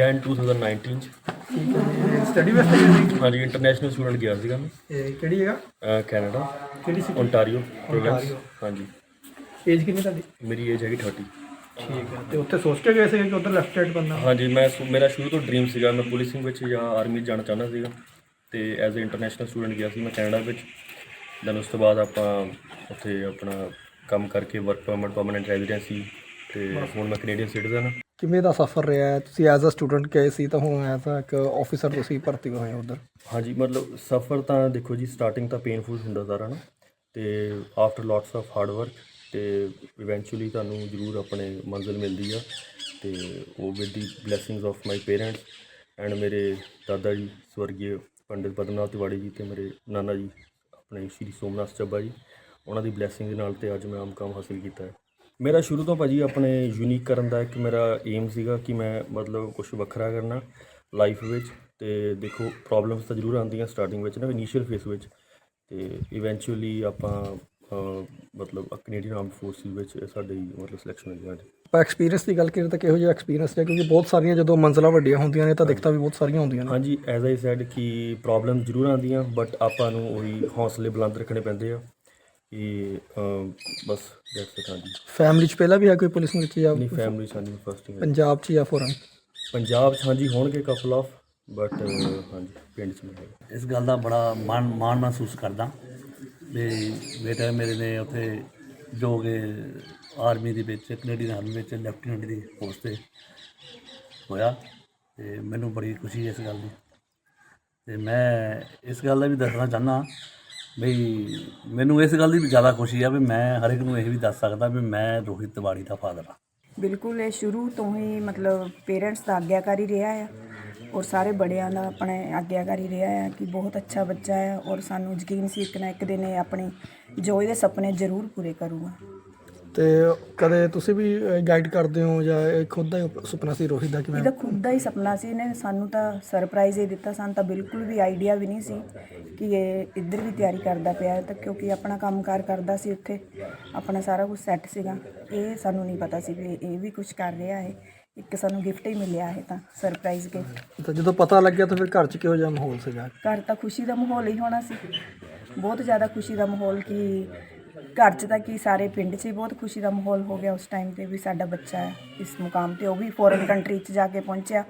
And 2019 ਚ। Study ਵਾਸਤੇ ਗਏ ਸੀ? ਹਾਂਜੀ ਇੰਟਰਨੈਸ਼ਨਲ ਸਟੂਡੈਂਟ ਗਿਆ ਸੀਗਾ ਮੈਂ। ਇਹ ਕਿਹੜੀ ਜਗ੍ਹਾ? ਅਹ ਕੈਨੇਡਾ ਕਿਹੜੀ ਸੀ ਓਨਟਾਰੀਓ ਪ੍ਰੋਵਿੰਸ। ਹਾਂਜੀ। ਏਜ ਕਿੰਨੀ ਤੁਹਾਡੀ? ਮੇਰੀ ਏਜ ਹੈਗੀ 30 ਠੀਕ ਹੈ। ਤੇ ਉੱਥੇ ਸੋਚ ਕੇ ਗਏ ਸੀ ਕਿ ਉਧਰ ਲੈਫਟ ਸਾਈਡ ਬੰਨਾ ਹਾਂਜੀ ਮੈਂ ਸੁ- ਮੇਰਾ ਸ਼ੁਰੂ ਤੋਂ ਡ੍ਰੀਮ ਸੀਗਾ। ਮੈਂ ਪੁਲਿਸਿੰਗ ਵਿੱਚ ਜਾਂ ਆਰਮੀ ਜਾਣਾ ਚਾਹੁੰਦਾ ਸੀਗਾ। ਤੇ ਐਜ਼ ਅ ਇੰਟਰਨੈਸ਼ਨਲ ਸਟੂਡੈਂਟ ਗਿਆ ਸੀ ਮੈਂ ਕੈਨੇਡਾ ਵਿੱਚ। ਦੈਨ ਉਸ ਤੋਂ ਬਾਅਦ ਆਪਾਂ ਉੱਥੇ ਆਪਣਾ ਕੰਮ ਕਰਕੇ ਵਰਕ ਪਰਮਿਟ ਪਰਮਨੈਂਟ ਰੈਜ਼ੀਡੈਂਸੀ ਤੇ ਹੁਣ ਮੈਂ ਕੈਨੇਡੀਅਨ ਸਿਟੀਜ਼ਨ ਹਾਂ। ਕਿਵੇਂ ਦਾ ਸਫ਼ਰ ਰਿਹਾ? ਹੈ ਤੁਸੀਂ ਐਜ਼ ਅ ਸਟੂਡੈਂਟ ਗਏ ਸੀ ਤਾਂ ਹੁਣ ਐਜ਼ ਅ ਇੱਕ ਆਫੀਸਰ ਤੁਸੀਂ ਭਰਤੀ ਹੋਏ ਹੋ ਉਧਰ। ਹਾਂਜੀ ਮਤਲਬ ਸਫ਼ਰ ਤਾਂ ਦੇਖੋ ਜੀ ਸਟਾਰਟਿੰਗ ਤਾਂ ਪੇਨਫੁਲ ਹੁੰਦਾ ਸਾਰਾ ਨਾ। ਤੇ after lots of hard work ਤੇ ਇਵੈਂਚੁਅਲੀ ਤੁਹਾਨੂੰ ਜ਼ਰੂਰ ਆਪਣੇ ਮੰਜ਼ਿਲ ਮਿਲਦੀ ਆ। ਤੇ ਉਹ with the blessings of my parents and ਮੇਰੇ ਦਾਦਾ ਜੀ ਸਵਰਗੀ ਪੰਡਿਤ ਪਦਮਨਾਥ ਤਿਵਾੜੀ ਜੀ ਤੇ ਮੇਰੇ ਨਾਨਾ ਜੀ ਆਪਣੇ ਸ਼੍ਰੀ ਸੋਮਨਾਥ ਚੱਬਾ ਜੀ ਉਹਨਾਂ ਦੀ ਬਲੇਸਿੰਗ ਦੇ ਨਾਲ ਤੇ ਅੱਜ ਮੈਂ ਆਮ ਕੰਮ ਹਾਸਿਲ ਕੀਤਾ ਹੈ। ਮੇਰਾ ਸ਼ੁਰੂ ਤੋਂ ਭਾਜੀ ਆਪਣੇ ਯੂਨੀਕ ਕਰਨ ਦਾ ਇੱਕ ਮੇਰਾ ਏਮ ਸੀਗਾ ਕਿ ਮੈਂ ਮਤਲਬ ਕੁਝ ਵੱਖਰਾ ਕਰਨਾ ਲਾਈਫ ਵਿੱਚ ਤੇ ਦੇਖੋ ਪ੍ਰੋਬਲਮਸ ਤਾਂ ਜ਼ਰੂਰ ਆਉਂਦੀਆਂ ਸਟਾਰਟਿੰਗ ਵਿੱਚ ਨਾ ਇਨੀਸ਼ੀਅਲ ਫੇਸ ਵਿੱਚ ਤੇ ਇਵੈਂਚੁਅਲੀ ਆਪਾਂ ਮਤਲਬ ਕੈਨੇਡੀਅਨ ਆਰਮਡ ਫੋਰਸਿਸ ਵਿੱਚ ਸਾਡੀ ਮਤਲਬ ਸਿਲੈਕਸ਼ਨ ਹੋਈ ਹਾਂਜੀ ਆਪਾਂ ਐਕਸਪੀਰੀਅੰਸ ਦੀ ਗੱਲ ਕਰੀਏ ਤਾਂ ਕਿਹੋ ਜਿਹਾ ਐਕਸਪੀਰੀਅੰਸ ਹੈ? ਕਿਉਂਕਿ ਬਹੁਤ ਸਾਰੀਆਂ ਜਦੋਂ ਮੰਜ਼ਲਾਂ ਵੱਡੀਆਂ ਹੁੰਦੀਆਂ ਨੇ ਤਾਂ ਦਿੱਕਤਾਂ ਵੀ ਬਹੁਤ ਸਾਰੀਆਂ ਹੁੰਦੀਆਂ ਨੇ। ਹਾਂਜੀ ਐਜ਼ ਆਈ ਸੈਡ ਕਿ ਪ੍ਰੋਬਲਮ ਜ਼ਰੂਰ ਆਉਂਦੀਆਂ ਬਟ ਆਪਾਂ ਨੂੰ ਉਹੀ ਹੌਸਲੇ ਬੁਲੰਦ ਰੱਖਣੇ ਪੈਂਦੇ ਆ। ਕਿ ਅਹ, ਬਸ ਦੈਟਸ ਇਟ ਹਾਂਜੀ। ਫੈਮਿਲੀ 'ਚ ਪਹਿਲਾਂ ਵੀ ਹੈ ਕੋਈ ਪੁਲਿਸ ਵਿੱਚ ਜਾਂ ਆਪਣੀ ਫੈਮਿਲੀ ਸਾਡੀ ਫਸਟ ਪੰਜਾਬ 'ਚ ਜਾਂ ਫੋਰਨ ਪੰਜਾਬ 'ਚ ਹਾਂਜੀ ਹੋਣਗੇ ਕਪਲ ਆਫ ਬਟ ਹਾਂਜੀ ਪਿੰਡ 'ਚ ਨਹੀਂ ਹੈਗੇ। ਇਸ ਗੱਲ ਦਾ ਬੜਾ ਮਾਣ ਮਾਣ ਮਹਿਸੂਸ ਕਰਦਾ। ਵੀ ਬੇਟਾ ਮੇਰੇ ਨੇ ਉੱਥੇ ਜੋ ਕਿ ਆਰਮੀ ਦੇ ਵਿੱਚ ਕੈਨੇਡੀਅਨ ਆਰਮੀ ਵਿੱਚ ਲੈਫਟੀਨੈਂਟ ਦੀ ਪੋਸਟ ਤੇ ਹੋਇਆ। ਤੇ ਮੈਨੂੰ ਬੜੀ ਖੁਸ਼ੀ ਇਸ ਗੱਲ ਦੀ। ਤੇ ਮੈਂ ਇਸ ਗੱਲ ਦਾ ਵੀ ਦੱਸਣਾ ਚਾਹੁੰਦਾ ਵੀ ਮੈਨੂੰ ਇਸ ਗੱਲ ਦੀ ਜ਼ਿਆਦਾ ਖੁਸ਼ੀ ਆ ਵੀ ਮੈਂ ਹਰ ਇੱਕ ਨੂੰ ਇਹ ਵੀ ਦੱਸ ਸਕਦਾ ਵੀ ਮੈਂ ਰੋਹਿਤ ਤਿਵਾੜੀ ਦਾ ਫਾਦਰ ਆ। ਬਿਲਕੁਲ, ਇਹ ਸ਼ੁਰੂ ਤੋਂ ਹੀ ਮਤਲਬ ਪੇਰੈਂਟਸ ਦਾ ਆਗਿਆਕਾਰੀ ਰਿਹਾ ਆ ਔਰ ਸਾਰੇ ਬੜਿਆਂ ਦਾ ਆਪਣੇ ਆਗਿਆਕਾਰੀ ਰਿਹਾ ਆ ਕਿ ਬਹੁਤ ਅੱਛਾ ਬੱਚਾ ਹੈ ਔਰ ਸਾਨੂੰ ਯਕੀਨ ਸੀ ਇੱਕ ਨਾ ਇੱਕ ਦਿਨ ਇਹ ਆਪਣੇ ਜੋ ਇਹਦੇ ਸੁਪਨੇ ਜ਼ਰੂਰ ਪੂਰੇ ਕਰੂਗਾ। ਤੇ ਕਦੇ ਤੁਸੀਂ ਵੀ ਗਾਈਡ ਕਰਦੇ ਹੋ ਜਾਂ ਇਹ ਖੁਦ ਦਾ ਹੀ ਸੁਪਨਾ ਸੀ ਰੋਹਿਤ ਦਾ ਕਿ ਮੈਂ ਇਹਦਾ ਖੁਦ ਦਾ ਹੀ ਸੁਪਨਾ ਸੀ ਇਹਨੇ ਸਾਨੂੰ ਤਾਂ ਸਰਪ੍ਰਾਈਜ਼ ਹੀ ਦਿੱਤਾ ਸਾਨੂੰ ਤਾਂ ਬਿਲਕੁਲ ਵੀ ਆਈਡੀਆ ਵੀ ਨਹੀਂ ਸੀ ਕਿ ਇਹ ਇੱਧਰ ਵੀ ਤਿਆਰੀ ਕਰਦਾ ਪਿਆ ਹੈ ਤਾਂ ਕਿਉਂਕਿ ਆਪਣਾ ਕੰਮਕਾਰ ਕਰਦਾ ਸੀ ਉੱਥੇ ਆਪਣਾ ਸਾਰਾ ਕੁਝ ਸੈੱਟ ਸੀਗਾ। ਇਹ ਸਾਨੂੰ ਨਹੀਂ ਪਤਾ ਸੀ ਵੀ ਇਹ ਵੀ ਕੁਝ ਕਰ ਰਿਹਾ ਹੈ ਇੱਕ ਸਾਨੂੰ ਗਿਫਟ ਹੀ ਮਿਲਿਆ ਹੈ ਤਾਂ ਸਰਪ੍ਰਾਈਜ਼ ਗਿਫਟ ਤਾਂ ਜਦੋਂ ਪਤਾ ਲੱਗਿਆ ਤਾਂ ਫਿਰ ਘਰ 'ਚ ਕਿਹੋ ਜਿਹਾ ਮਾਹੌਲ ਸੀਗਾ? ਘਰ ਤਾਂ ਖੁਸ਼ੀ ਦਾ ਮਾਹੌਲ ਹੀ ਹੋਣਾ ਸੀ ਬਹੁਤ ਜ਼ਿਆਦਾ ਖੁਸ਼ੀ ਦਾ ਮਾਹੌਲ ਕਿ ਘਰ 'ਚ ਤਾਂ ਕੀ ਸਾਰੇ ਪਿੰਡ 'ਚ ਹੀ ਬਹੁਤ ਖੁਸ਼ੀ ਦਾ ਮਾਹੌਲ ਹੋ ਗਿਆ ਉਸ ਟਾਈਮ ਤੇ ਵੀ ਸਾਡਾ ਬੱਚਾ ਹੈ ਇਸ ਮੁਕਾਮ ਤੇ ਉਹ ਵੀ ਫੋਰਨ ਕੰਟਰੀ 'ਚ ਜਾ ਕੇ ਪਹੁੰਚਿਆ।